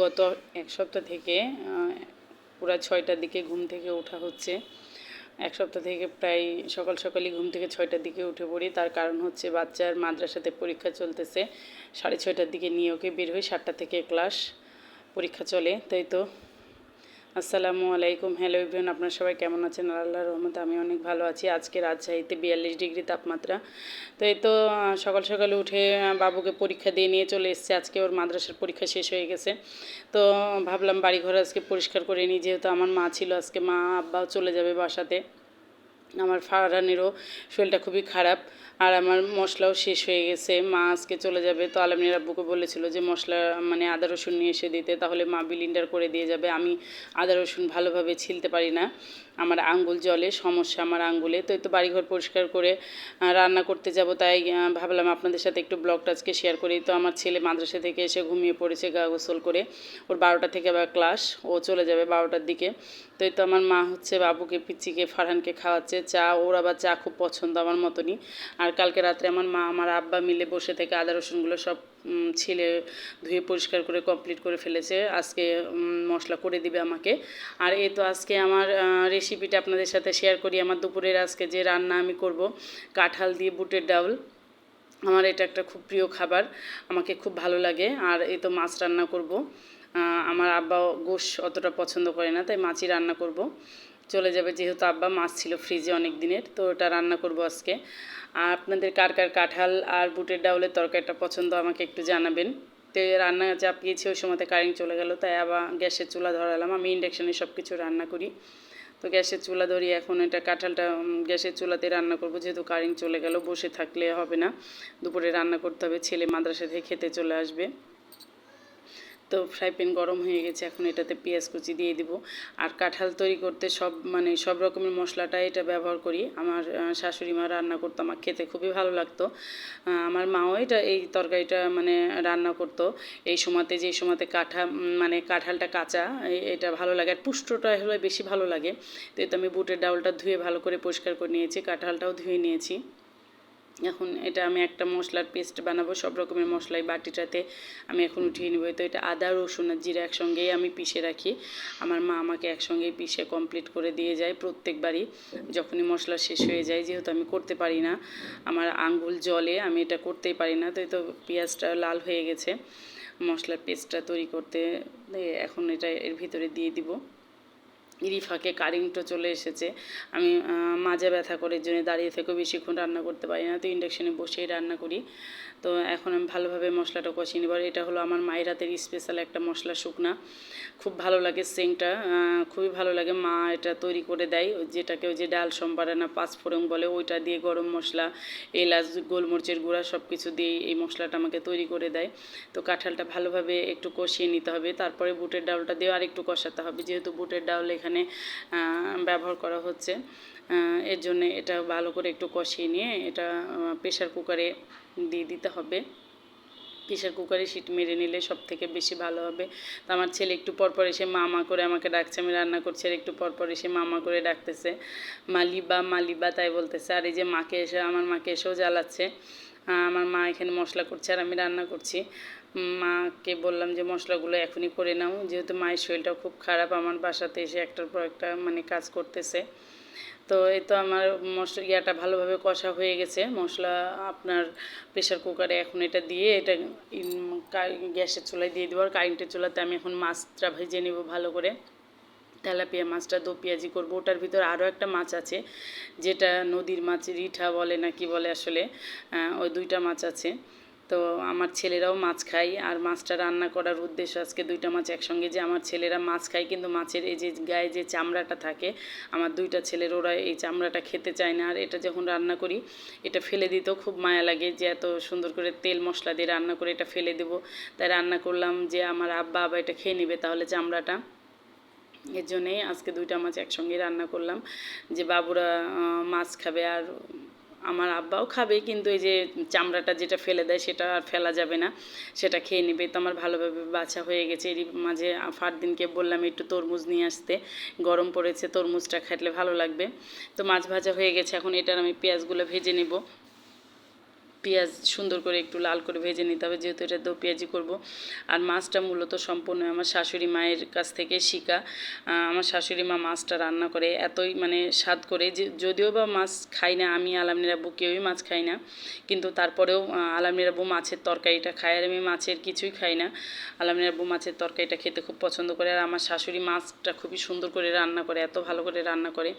গত এক সপ্তাহ থেকে পুরা ছয়টার দিকে ঘুম থেকে ওঠা হচ্ছে। এক সপ্তাহ থেকে প্রায় সকাল সকালই ঘুম থেকে ছয়টার দিকে উঠে পড়ি। তার কারণ হচ্ছে বাচ্চার মাদ্রাসাতে পরীক্ষা চলতেছে। সাড়ে ছয়টার দিকে নিয়ে ওকে বের হই, সাতটা থেকে ক্লাস পরীক্ষা চলে, তাই তো? আসসালামু আলাইকুম। হ্যালো ইভেন আপনার সবাই কেমন আছেন? আল্লাহ রহমত আমি অনেক ভালো আছি। আজকে রাজশাহীতে বিয়াল্লিশ ডিগ্রি তাপমাত্রা। তো এই তো সকাল সকাল উঠে বাবুকে পরীক্ষা দিয়ে নিয়ে চলে এসছে। আজকে ওর মাদ্রাসার পরীক্ষা শেষ হয়ে গেছে। তো ভাবলাম বাড়িঘর আজকে পরিষ্কার করে নিই। যেহেতু আমার মা ছিল, আজকে মা, আব্বাও চলে যাবে বাসাতে। আমার ফারানেরও শরীরটা খুবই খারাপ আর আমার মশলাও শেষ হয়ে গেছে। মা আজকে চলে যাবে। তো আলমিনের আব্বুকে বলেছিল যে, মশলা মানে আদা রসুন নিয়ে এসে দিতে। তাহলে মা বিলিন্ডার করে দিয়ে যাবে। আমি আদা রসুন ভালোভাবে ছিলতে পারি না। আমার আঙ্গুল জলে, সমস্যা আমার আঙ্গুলে। তো এই তো বাড়িঘর পরিষ্কার করে রান্না করতে যাব, তাই ভাবলাম আপনাদের সাথে একটু ব্লগটা আজকে শেয়ার করি। তো আমার ছেলে মাদ্রাসা থেকে এসে ঘুমিয়ে পড়েছে গা গোসল করে। ওর বারোটা থেকে আবার ক্লাস ও চলে যাবে বারোটার দিকে। তো এই তো আমার মা হচ্ছে বাবুকে, পিচ্চিকে, ফারহানকে খাওয়াচ্ছে চা। ওর আবার চা খুব পছন্দ আমার মতনই। আর কালকে রাত্রে আমার মা, আমার আব্বা মিলে বসে থেকে আদা রসুনগুলো সব ছিলে ধুয়ে পরিষ্কার করে কমপ্লিট করে ফেলেছে। আজকে মশলা করে দিবে আমাকে। আর এই তো আজকে আমার রেসিপিটা আপনাদের সাথে শেয়ার করি। আমার দুপুরের আজকে যে রান্না আমি করব, কাঁঠাল দিয়ে বুটের ডাউল। আমার এটা একটা খুব প্রিয় খাবার। আমাকে খুব ভালো লাগে। আর এই তো মাছ রান্না করব। আমার আব্বা গোশ অতটা পছন্দ করে না, তাই মাছই রান্না করব। চলে যাবে, যেহেতু আব্বা মাছ ছিল ফ্রিজে অনেক দিনের তো ওটা রান্না করব আজকে। আর আপনাদের কার কার কাঁঠাল আর বুটের ডাউলের তরকারিটা পছন্দ আমাকে একটু জানাবেন। তো রান্না চাপিয়েছি, ওই সময়তে কারেন্ট চলে গেল, তাই আবার গ্যাসের চুলা ধরালাম। আমি ইন্ডাকশানে সব কিছু রান্না করি। তো গ্যাসের চুলা ধরি, এখন এটা কাঁঠালটা গ্যাসের চুলাতে রান্না করব, যেহেতু কারেন্ট চলে গেল, বসে থাকলে হবে না। দুপুরে রান্না করতে হবে, ছেলে মাদ্রাসা থেকে খেতে চলে আসবে। তো ফ্রাই প্যান গরম হয়ে গেছে, এখন এটাতে পেঁয়াজ কুচি দিয়ে দিব। আর কাঁঠাল তৈরি করতে সব মানে সব রকমের মশলাটা এটা ব্যবহার করি। আমার শাশুড়ি মা রান্না করতো, আমার খেতে খুবই ভালো লাগতো। আমার মাও এটা, এই তরকারিটা মানে রান্না করতো। এই সময়তে, যে সময়তে কাঁঠা মানে কাঁঠালটা কাঁচা এটা ভালো লাগে। আর পুষ্টটা হলে বেশি ভালো লাগে। তো আমি বুটের ডাউলটা ধুয়ে ভালো করে পরিষ্কার করে নিয়েছি, কাঁঠালটাও ধুয়ে নিয়েছি। এখন এটা আমি একটা মশলার পেস্ট বানাবো, সব রকমের মশলাই, বাটিটাতে আমি এখন উঠিয়ে নেব। তো এটা আদা, রসুন আর জিরা একসঙ্গেই আমি পিষে রাখি। আমার মা আমাকে একসঙ্গেই পিষে কমপ্লিট করে দিয়ে যায় প্রত্যেকবারই, যখনই মশলা শেষ হয়ে যায়, যেহেতু আমি করতে পারি না। আমার আঙ্গুল জলে, আমি এটা করতেই পারি না। তো তো পেঁয়াজটা লাল হয়ে গেছে। মশলার পেস্টটা তৈরি করতে এখন এটা এর ভিতরে দিয়ে দিব। এরই ফাঁকে কারেন্টও চলে এসেছে। আমি মাজা ব্যথা করে জন্য দাঁড়িয়ে থেকেও বেশিক্ষণ রান্না করতে পারি না। তো ইন্ডাকশানে বসেই রান্না করি। তো এখন আমি ভালোভাবে মশলাটা কষিয়ে নেবার এটা হলো আমার মায়ের হাতের স্পেশাল একটা মশলা শুকনা। খুব ভালো লাগে সেংটা খুবই ভালো লাগে। মা এটা তৈরি করে দেয়। যেটাকে ওই যে ডাল সম্বারানা পাঁচফোড়ন বলে, ওইটা দিয়ে গরম মশলা, এলাচ, গোলমরিচের গুঁড়া সব কিছু দিয়ে এই মশলাটা আমাকে তৈরি করে দেয়। তো কাঁঠালটা ভালোভাবে একটু কষিয়ে নিতে হবে। তারপরে বুটের ডাউলটা দিয়ে আর একটু কষাতে হবে। যেহেতু বুটের ডাউল এখানে আহ, ব্যবহার করা হচ্ছে। এর জন্য এটা ভালো করে একটু কষিয়ে নিয়ে এটা প্রেশার কুকারে দিয়ে দিতে হবে। প্রেশার কুকারে সিট মেরে নিলে সব থেকে বেশি ভালো হবে। তো আমার ছেলে একটু পরপর এসে মামা করে আমাকে ডাকছে আমি রান্না করছি আর একটু পরপর এসে মামা করে ডাকতেছে। মালিবা মালিবা তাই বলতেছে আর এই যে মাকে এসে আমার মাকে এসেও জ্বালাচ্ছে। আমার মা এখানে মশলা করছে আর আমি রান্না করছি। মাকে বললাম যে মশলাগুলো এখনই করে নাও, যেহেতু মায়ের শরীরটাও খুব খারাপ, আমার বাসাতে এসে একটার পর একটা মানে কাজ করতেছে। তো এই তো আমার মশলা ইয়াটা ভালোভাবে কষা হয়ে গেছে। মশলা আপনার প্রেশার কুকারে এখন এটা দিয়ে এটা গ্যাসের চুলায় দিয়ে দেবো। আর কারেন্টের চুলাতে আমি এখন মাছটা ভেজে নেব ভালো করে। তেলাপিয়া মাছটা দো পেঁয়াজি করব। ওটার ভিতর আরও একটা মাছ আছে, যেটা নদীর মাছ, রিঠা বলে না কি বলে আসলে ওই দুইটা মাছ আছে। তো আমার ছেলেরাও মাছ খায় আর মাছটা রান্না করার উদ্দেশ্য আজকে দুইটা মাছ একসঙ্গে যে আমার ছেলেরা মাছ খায়, কিন্তু মাছের এই যে গায়ে যে চামড়াটা থাকে, আমার দুইটা ছেলের ওরা এই চামড়াটা খেতে চায় না। আর এটা যখন রান্না করি, এটা ফেলে দিতেও খুব মায়া লাগে যে এত সুন্দর করে তেল মশলা দিয়ে রান্না করে এটা ফেলে দেবো। তাই রান্না করলাম যে আমার আব্বা আবা এটা খেয়ে নেবে তাহলে চামড়াটা। এর জন্যেই আজকে দুইটা মাছ একসঙ্গে রান্না করলাম যে বাবুরা মাছ খাবে আর আমার আব্বাও খাবে, কিন্তু এই যে চামড়াটা যেটা ফেলে দেয় সেটা আর ফেলা যাবে না, সেটা খেয়ে নেবে। তো আমার ভালোভাবে বাছা হয়ে গেছে। এরই মাঝে ফার দিনকে বললাম একটু তরমুজ নিয়ে আসতে, গরম পড়েছে, তরমুজটা খাইলে ভালো লাগবে। তো মাছ ভাজা হয়ে গেছে, এখন এটার আমি পেঁয়াজগুলো ভেজে নেব। পেঁয়াজ সুন্দর করে একটু লাল করে ভেজে নিতে হবে যেহেতু এটা দো পেঁয়াজি করব। আর মাছটা মূলত সম্পূর্ণ আমার শাশুড়ি মায়ের কাছ থেকে আহ, আমার শাশুড়ি মা মাছটা রান্না করে এতই মানে স্বাদ করে যে যদিও বা মাছ খাই না আমি আলামনির আব্বু কেউই মাছ খাই না কিন্তু তারপরেও আলামনির আব্বু মাছের তরকারিটা খায় আর আমি মাছের কিছুই খাই না। আলামনির আব্বু মাছের তরকারিটা খেতে খুব পছন্দ করে আর আমার শাশুড়ি মাছটা খুবই সুন্দর করে রান্না করে এত ভালো করে রান্না করে।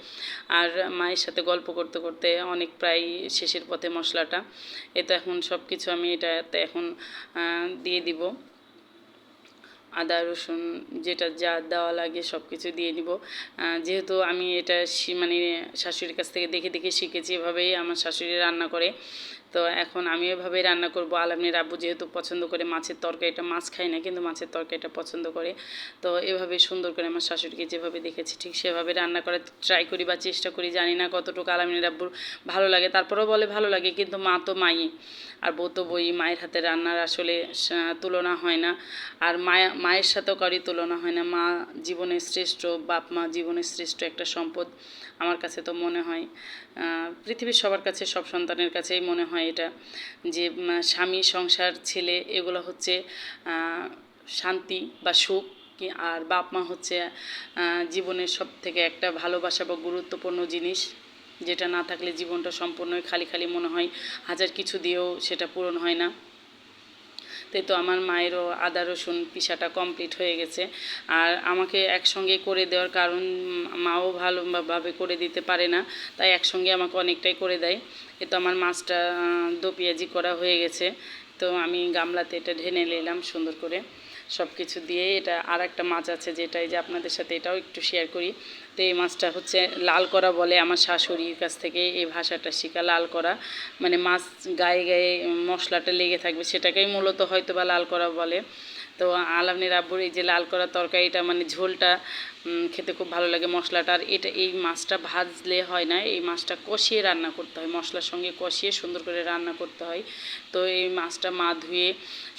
আর মায়ের সাথে গল্প করতে করতে অনেক প্রায় শেষের পথে মশলাটা এটা এখন সব কিছু আমি এটাতে এখন দিয়ে দিব। আদা, রসুন, যেটা যা দেওয়া লাগে সব কিছু দিয়ে দিব। যেহেতু আমি এটা মানে শাশুড়ির কাছ থেকে দেখে দেখে শিখেছি, এভাবেই আমার শাশুড়ি রান্না করে। তো এখন আমি এভাবেই রান্না করব। আলামনির আব্বু যেহেতু পছন্দ করে মাছের তরকারিটা মাছ খাই না, কিন্তু মাছের তরকারিটা পছন্দ করে। তো এভাবে সুন্দর করে আমার শাশুড়িকে যেভাবে দেখেছি ঠিক সেভাবে রান্না করার ট্রাই করি বা চেষ্টা করি, জানি না কতটুকু আলামনির আব্বুর ভালো লাগে। তারপরেও বলে ভালো লাগে, কিন্তু মা তো মাই আর বউ তো বই মায়ের হাতে রান্নার আসলে তুলনা হয় না। আর মায়া, মায়ের সাথেও কারই তুলনা হয় না। মা জীবনের শ্রেষ্ঠ, বাপ মা জীবনের শ্রেষ্ঠ একটা সম্পদ। আমার কাছে তো মনে হয় পৃথিবীর সবার কাছে, সব সন্তানের কাছেই মনে হয় এটা, যে স্বামী, সংসার, ছেলে এগুলো হচ্ছে শান্তি বা সুখ, কি- আর বাপ মা হচ্ছে জীবনের সব থেকে একটা ভালোবাসা বা গুরুত্বপূর্ণ জিনিস, যেটা না থাকলে জীবনটা সম্পূর্ণই খালি খালি মনে হয়, হাজার কিছু দিয়েও সেটা পূরণ হয় না। তাই তো আমার মায়েরও আদা রসুন পিসাটা কমপ্লিট হয়ে গেছে। আর আমাকে একসঙ্গে করে দেওয়ার কারণ মাও ভালোভাবে করে দিতে পারে না তাই একসঙ্গে আমাকে অনেকটাই করে দেয়। এ তো আমার মাছটা আহ, দো পেঁয়াজি করা হয়ে গেছে। তো আমি গামলাতে এটা ঢেনে নিলাম সুন্দর করে। সব কিছু দিয়ে এটা আর একটা মাছ আছে যেটাই যে আপনাদের সাথে এটাও একটু শেয়ার করি। তো এই মাছটা হচ্ছে লাল করা বলে আমার শাশুড়ির কাছ থেকে এই ভাষাটা শেখা লাল করা। মানে মাছ গায়ে গায়ে মশলাটা লেগে থাকবে সেটাকেই মূলত হয়তো বা লাল করা বলে। তো আলামনির আব্বুর এই যে লাল করা তরকারিটা মানে ঝোলটা খেতে খুব ভালো লাগে মশলাটা। আর এটা, এই মাছটা ভাজলে হয় না, এই মাছটা কষিয়ে রান্না করতে হয়। মশলার সঙ্গে কষিয়ে সুন্দর করে রান্না করতে হয়। তো এই মাছটা মা ধুয়ে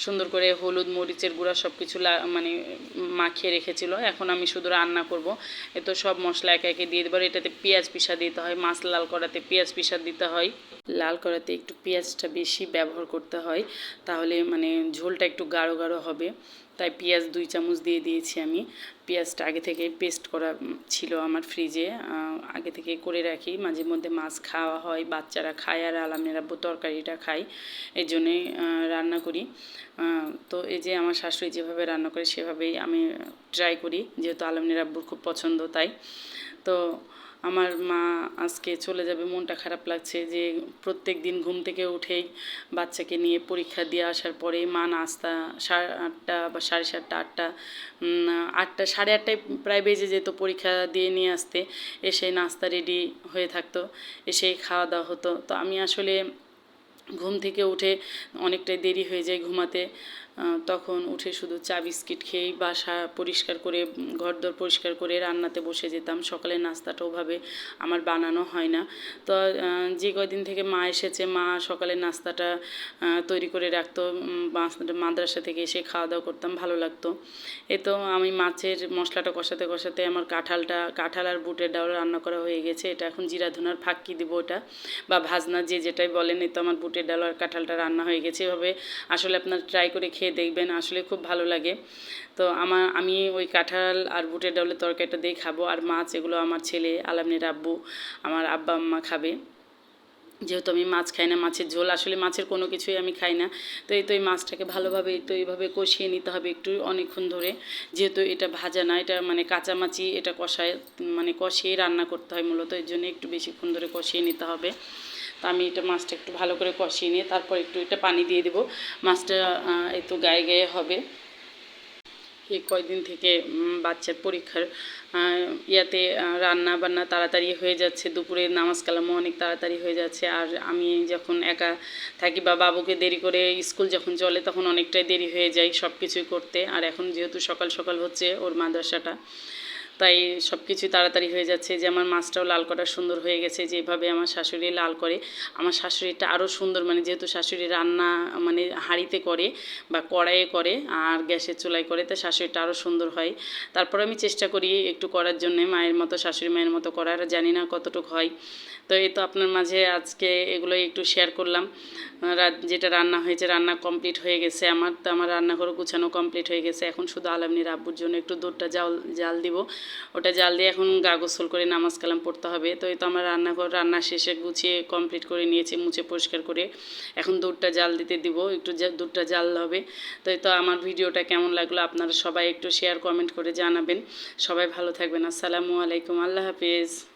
সুন্দর করে হলুদ, মরিচের গুঁড়া সব কিছু মানে মাখিয়ে রেখেছিল। এখন আমি শুধু রান্না করব। তো সব মশলা একে একে দিয়ে দেবো। এটাতে পেঁয়াজ পিসা দিতে হয়। মাছ লাল করাতে পেঁয়াজ পিসা দিতে হয়। লাল করাতে একটু পেঁয়াজটা বেশি ব্যবহার করতে হয়। তাহলে মানে ঝোলটা একটু গাঢ় গাঢ় হবে। তাই পেঁয়াজ দুই চামচ দিয়ে দিয়েছি আমি। পেঁয়াজটা আগে থেকে পেস্ট করা ছিল আমার ফ্রিজে আগে থেকে করে রাখি। মাঝে মধ্যে মাছ খাওয়া হয়, বাচ্চারা খায় আর আলামের আব্বু তরকারিটা খায়। এই জন্যে রান্না করি। তো এই যে আমার শাশুড়ি যেভাবে রান্না করে সেভাবেই আমি ট্রাই করি। যেহেতু আলমনির আব্বুর খুব পছন্দ তাই। তো আমার মা আজকে চলে যাবে, মনটা খারাপ লাগছে যে প্রত্যেক দিন ঘুম থেকে উঠেই বাচ্চাকে নিয়ে পরীক্ষা দিয়ে আসার পরে মা নাস্তা সাড়ে আটটা বা সাড়ে সাতটা, আটটা আটটা, সাড়ে আটটায় প্রায় বেজে যেত পরীক্ষা দিয়ে নিয়ে আসতে। এসে নাস্তা রেডি হয়ে থাকতো, এসে খাওয়া দাওয়া হতো। তো আমি আসলে ঘুম থেকে উঠে অনেকটাই দেরি হয়ে যায় ঘুমাতে। তখন উঠে শুধু চা বিস্কিট খেয়েই বাসা পরিষ্কার করে ঘর দর পরিষ্কার করে রান্নাতে বসে যেতাম। সকালের নাস্তাটা ওভাবে আমার বানানো হয় না। তো যে কয়দিন থেকে মা এসেছে, মা সকালের নাস্তাটা তৈরি করে রাখতো। মাদ্রাসা থেকে এসে খাওয়া দাওয়া করতাম, ভালো লাগতো। এ তো আমি মাছের মশলাটা কষাতে কষাতে আমার কাঁঠালটা, কাঁঠাল আর বুটের ডাল রান্না করা হয়ে গেছে। এটা এখন জিরা ধনার ফাঁকি দিব ওটা। বা ভাজনা যে যেটাই বলেন এই তো আমার বুটের ডাল আর কাঁঠালটা রান্না হয়ে গেছে। এভাবে আসলে আপনার ট্রাই করে খেয়ে দেখবেন, আসলে খুব ভালো লাগে। তো আমার, আমি ওই কাঁঠাল আর বুটের ডাউলের তরকারিটা দিয়ে খাব। আর মাছ, এগুলো আমার ছেলে, আলামনির আব্বু, আমার আব্বা আম্মা খাবে। যেহেতু আমি মাছ খাই না, মাছের ঝোল, আসলে মাছের কোনো কিছুই আমি খাই না। তো এই তো এই মাছটাকে ভালোভাবে তো এইভাবে কষিয়ে নিতে হবে একটু অনেকক্ষণ ধরে। যেহেতু এটা ভাজা না, এটা মানে কাঁচামাচি এটা কষায় মানে কষিয়ে রান্না করতে হয় মূলত। এর জন্য একটু বেশিক্ষণ ধরে কষিয়ে নিতে হবে। তো আমি এটা মাছটা একটু ভালো করে কষিয়ে নিয়ে তারপর একটু এটা পানি দিয়ে দেবো। মাছটা তো গায়ে গায়ে হবে। এই কয়দিন থেকে বাচ্চার পরীক্ষার ইয়াতে রান্না বান্না তাড়াতাড়ি হয়ে যাচ্ছে। দুপুরে নামাজ কালামও অনেক তাড়াতাড়ি হয়ে যাচ্ছে। আর আমি যখন একা থাকি বা বাবুকে দেরি করে স্কুল যখন চলে তখন অনেকটাই দেরি হয়ে যায় সব কিছুই করতে। আর এখন যেহেতু সকাল সকাল হচ্ছে ওর মাদ্রাসাটা তাই সব কিছু তাড়াতাড়ি হয়ে যাচ্ছে যে আমার মাছটাও লাল করা সুন্দর হয়ে গেছে যেভাবে আমার শাশুড়ি লাল করে, আমার শাশুড়িটা আরও সুন্দর মানে যেহেতু শাশুড়ি রান্না মানে হাঁড়িতে করে বা কড়াইয়ে করে আর গ্যাসের চুলায় করে, তো শাশুড়িটা আরও সুন্দর হয়। তারপর আমি চেষ্টা করি একটু করার জন্য, মায়ের মতো, শাশুড়ি মায়ের মতো করার, জানি না কতটুকু হয়। তো এই তো আপনার মাঝে আজকে এগুলো একটু শেয়ার করলাম। যেটা রান্না হয়েছে রান্না কমপ্লিট হয়ে গেছে আমার, তো আমার রান্নাঘরও গুছানো কমপ্লিট হয়ে গেছে। এখন শুধু আলামনির আব্বুর জন্য একটু দুধটা জাল জাল দিব। ওটা জাল দিয়ে এখন গা গোসল করে নামাজ কালাম পড়তে হবে। তো এই তো আমার রান্নাঘর, রান্না শেষে গুছিয়ে কমপ্লিট করে নিয়েছি, মুছে পরিষ্কার করে। এখন দুধটা জাল দিতে দিব, একটু দুধটা জাল হবে। তো এই তো আমার ভিডিওটা কেমন লাগল আপনারা সবাই একটু শেয়ার কমেন্ট করে জানাবেন। সবাই ভালো থাকবেন, আসসালামু আলাইকুম, আল্লাহ হাফিজ।